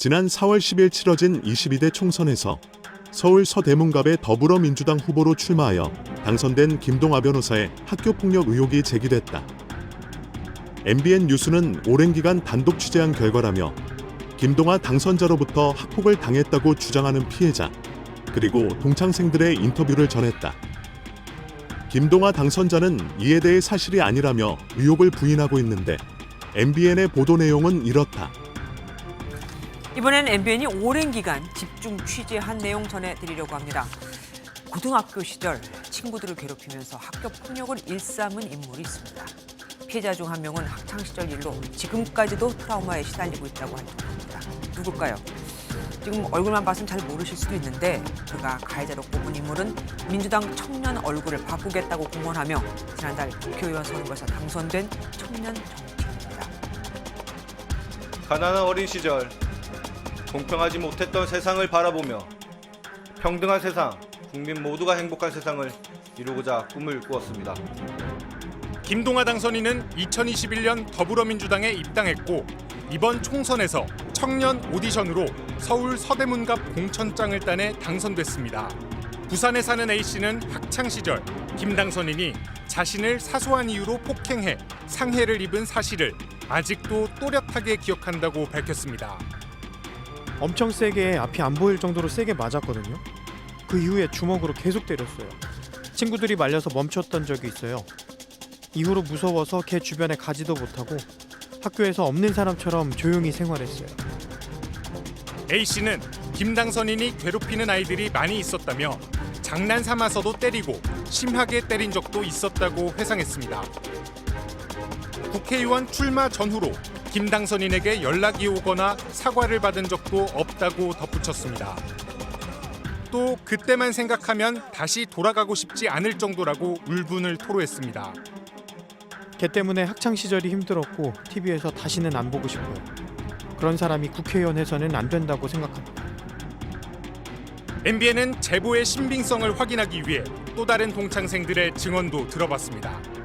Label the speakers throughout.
Speaker 1: 지난 4월 10일 치러진 22대 총선에서 서울 서대문갑의 더불어민주당 후보로 출마하여 당선된 김동아 변호사의 학교폭력 의혹이 제기됐다. MBN 뉴스는 오랜 기간 단독 취재한 결과라며 김동아 당선자로부터 학폭을 당했다고 주장하는 피해자 그리고 동창생들의 인터뷰를 전했다. 김동아 당선자는 이에 대해 사실이 아니라며 의혹을 부인하고 있는데 MBN의 보도 내용은 이렇다.
Speaker 2: 이번엔 MBN이 오랜 기간 집중 취재한 내용 전해드리려고 합니다. 고등학교 시절 친구들을 괴롭히면서 학교 폭력을 일삼은 인물이 있습니다. 피해자 중 한 명은 학창 시절 일로 지금까지도 트라우마에 시달리고 있다고 합니다. 누굴까요? 지금 얼굴만 봤으면 잘 모르실 수도 있는데 그가 가해자로 꼽은 인물은 민주당 청년 얼굴을 바꾸겠다고 공언하며 지난달 국회의원 선거에서 당선된 청년 정치인입니다.
Speaker 3: 가난한 어린 시절 공평하지 못했던 세상을 바라보며 평등한 세상, 국민 모두가 행복한 세상을 이루고자 꿈을 꾸었습니다.
Speaker 4: 김동아 당선인은 2021년 더불어민주당에 입당했고 이번 총선에서 청년 오디션으로 서울 서대문갑 공천장을 따내 당선됐습니다. 부산에 사는 A 씨는 학창 시절 김 당선인이 자신을 사소한 이유로 폭행해 상해를 입은 사실을 아직도 또렷하게 기억한다고 밝혔습니다.
Speaker 5: 엄청 세게 앞이 안 보일 정도로 세게 맞았거든요. 그 이후에 주먹으로 계속 때렸어요. 친구들이 말려서 멈췄던 적이 있어요. 이후로 무서워서 걔 주변에 가지도 못하고 학교에서 없는 사람처럼 조용히 생활했어요.
Speaker 4: A 씨는 김 당선인이 괴롭히는 아이들이 많이 있었다며 장난 삼아서도 때리고 심하게 때린 적도 있었다고 회상했습니다. 국회의원 출마 전후로 김 당선인에게 연락이 오거나 사과를 받은 적도 없다고 덧붙였습니다. 또 그때만 생각하면 다시 돌아가고 싶지 않을 정도라고 울분을 토로했습니다.
Speaker 5: 걔 때문에 학창 시절이 힘들었고 TV에서 다시는 안 보고 싶어요. 그런 사람이 국회의원 해서는 안 된다고 생각합니다.
Speaker 4: MBN은 제보의 신빙성을 확인하기 위해 또 다른 동창생들의 증언도 들어봤습니다.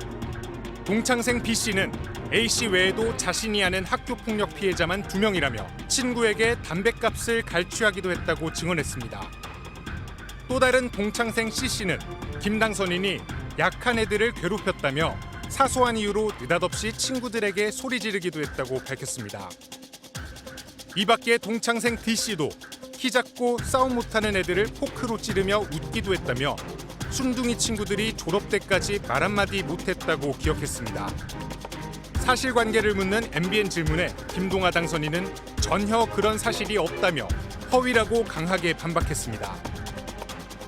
Speaker 4: 동창생 B 씨는 A 씨 외에도 자신이 아는 학교 폭력 피해자만 두 명이라며 친구에게 담배값을 갈취하기도 했다고 증언했습니다. 또 다른 동창생 C 씨는 김당선인이 약한 애들을 괴롭혔다며 사소한 이유로 느닷없이 친구들에게 소리 지르기도 했다고 밝혔습니다. 이 밖에 동창생 D 씨도 키 작고 싸움 못하는 애들을 포크로 찌르며 웃기도 했다며 순둥이 친구들이 졸업 때까지 말 한마디 못했다고 기억했습니다. 사실관계를 묻는 MBN 질문에 김동아 당선인은 전혀 그런 사실이 없다며 허위라고 강하게 반박했습니다.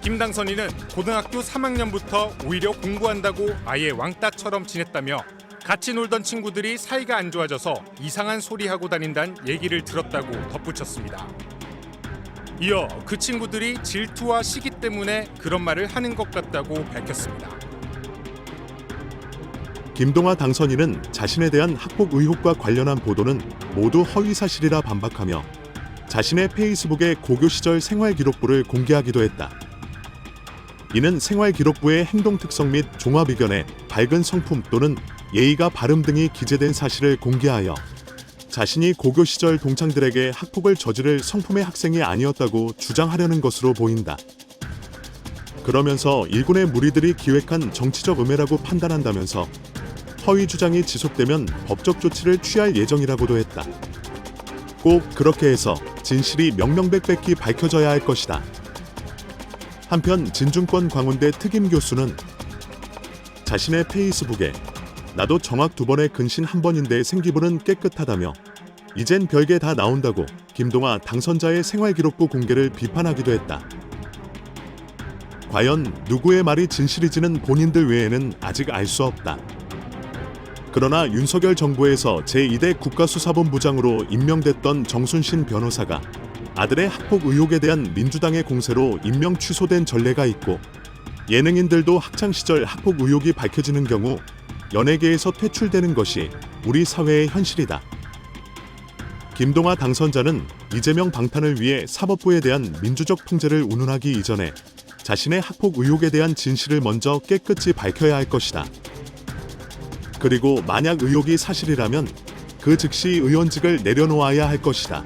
Speaker 4: 김 당선인은 고등학교 3학년부터 오히려 공부한다고 아예 왕따처럼 지냈다며 같이 놀던 친구들이 사이가 안 좋아져서 이상한 소리 하고 다닌다는 얘기를 들었다고 덧붙였습니다. 이어 그 친구들이 질투와 시기 때문에 그런 말을 하는 것 같다고 밝혔습니다.
Speaker 1: 김동아 당선인은 자신에 대한 학폭 의혹과 관련한 보도는 모두 허위 사실이라 반박하며 자신의 페이스북에 고교 시절 생활 기록부를 공개하기도 했다. 이는 생활 기록부의 행동 특성 및 종합 의견에 밝은 성품 또는 예의가 바름 등이 기재된 사실을 공개하여 자신이 고교 시절 동창들에게 학폭을 저지를 성품의 학생이 아니었다고 주장하려는 것으로 보인다. 그러면서 일군의 무리들이 기획한 정치적 음해라고 판단한다면서 허위 주장이 지속되면 법적 조치를 취할 예정이라고도 했다. 꼭 그렇게 해서 진실이 명명백백히 밝혀져야 할 것이다. 한편 진중권 광운대 특임 교수는 자신의 페이스북에 나도 정확 두 번의 근신 한 번인데 생기부는 깨끗하다며 이젠 별게 다 나온다고 김동아 당선자의 생활기록부 공개를 비판하기도 했다. 과연 누구의 말이 진실이지는 본인들 외에는 아직 알 수 없다. 그러나 윤석열 정부에서 제2대 국가수사본부장으로 임명됐던 정순신 변호사가 아들의 학폭 의혹에 대한 민주당의 공세로 임명 취소된 전례가 있고 예능인들도 학창 시절 학폭 의혹이 밝혀지는 경우 연예계에서 퇴출되는 것이 우리 사회의 현실이다. 김동아 당선자는 이재명 방탄을 위해 사법부에 대한 민주적 통제를 운운하기 이전에 자신의 학폭 의혹에 대한 진실을 먼저 깨끗이 밝혀야 할 것이다. 그리고 만약 의혹이 사실이라면 그 즉시 의원직을 내려놓아야 할 것이다.